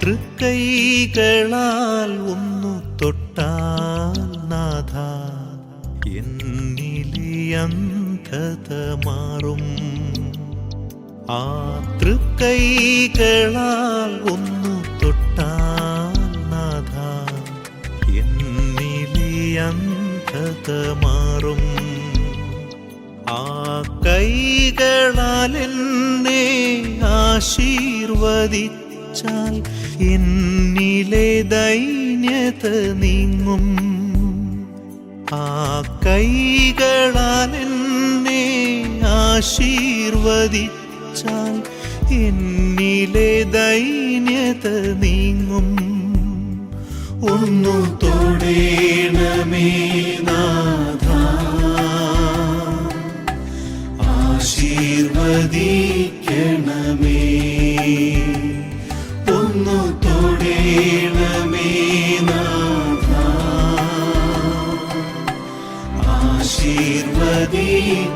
തൃക്കൈകളാൽ ഒന്നു തൊട്ടാൽ നാഥ എന്നിലെ മാറും ആ തൃക്കൈകളാൽ ഒന്നു തൊട്ടാൽ നാഥ എന്നിലെ മാറും ആ കൈകളാൽ എന്നെ ആശീർവദിച്ചാൽ എന്നിലെ ദൈന്യത നീങ്ങും. ആ കൈകളാൽ എന്നെ ആശീർവദിച്ചാൽ എന്നിലെ ദൈന്യത നീങ്ങും. ഒന്നു തൊടേണമേ നാഥ. ആശീർവദിക്കണമേ ആശീർവദിക്കണമേ.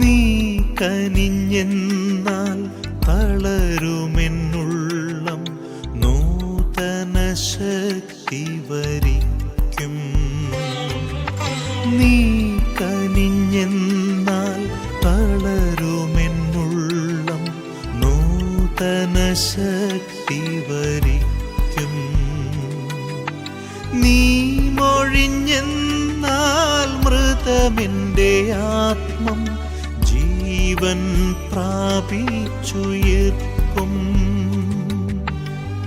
നീ കനിഞ്ഞെന്നാൽ തളരുമെന്നുള്ളം നൂതന ശക്തി വരിക്കും. നീ കനിഞ്ഞെന്നാൽ തളരുമെന്നുള്ളം നൂതന ശക്തി വരിക്കും. നീ മൊഴിഞ്ഞെന്നാൽ മൃതമെന്റെ ആത്മം ജീവൻ പ്രാപിച്ചുയർക്കും.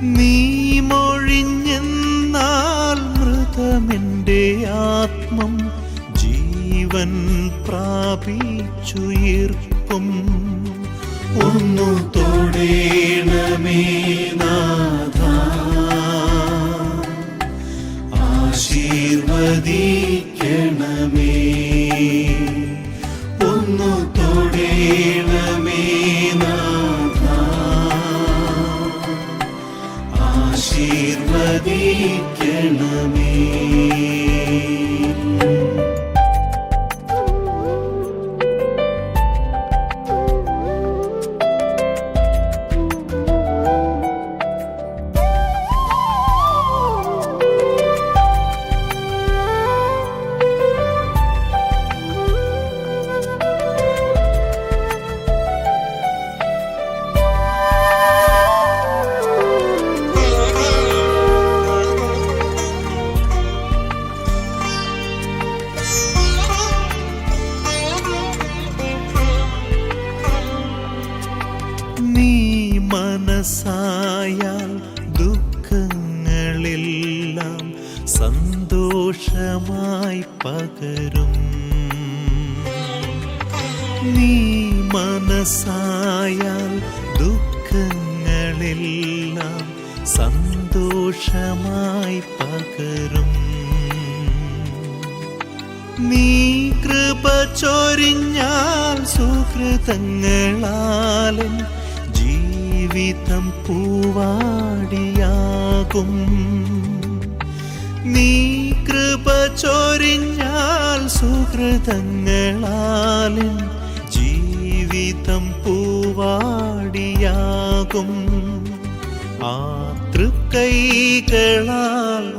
നീ മൊഴിഞ്ഞെന്നാൽ മൃതമെന്റെ ആത്മം ജീവൻ പ്രാപിച്ചുയർക്കും. ഒന്നു തൊടേണമേ നാഥ. ആശീർവദിക്കണമേ ആശീർവദിക്കണമേ മനസ്സായാൽ ദുഃഖങ്ങളെല്ലാം സന്തോഷമായി പകരും. നീ മനസ്സായാൽ ദുഃഖങ്ങളെല്ലാം സന്തോഷമായി പകരും. നീ കൃപ ചൊരിഞ്ഞാൽ സുഹൃതങ്ങളാലും ജീവിതം പൂവാടിയാകും. നീ കൃപ ചൊരിഞ്ഞാൽ സുഹൃതങ്ങളാലും ജീവിതം പൂവാടിയാകും. ആ തൃക്കൈകളാൽ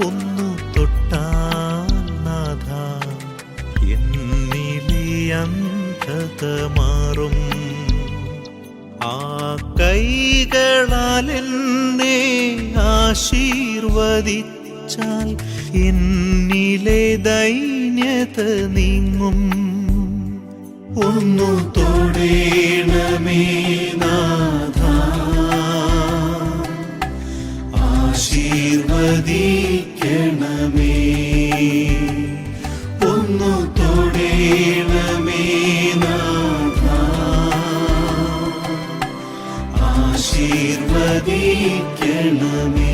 ആശീർവദിച്ചാൽ എന്നിലെ ദൈന്യത നീങ്ങും. ഒന്നു തൊടേണമേ നാഥ. ആശീർവദിക്കണമേ. ഒന്നു തൊടേണമേ നാഥ. নামে।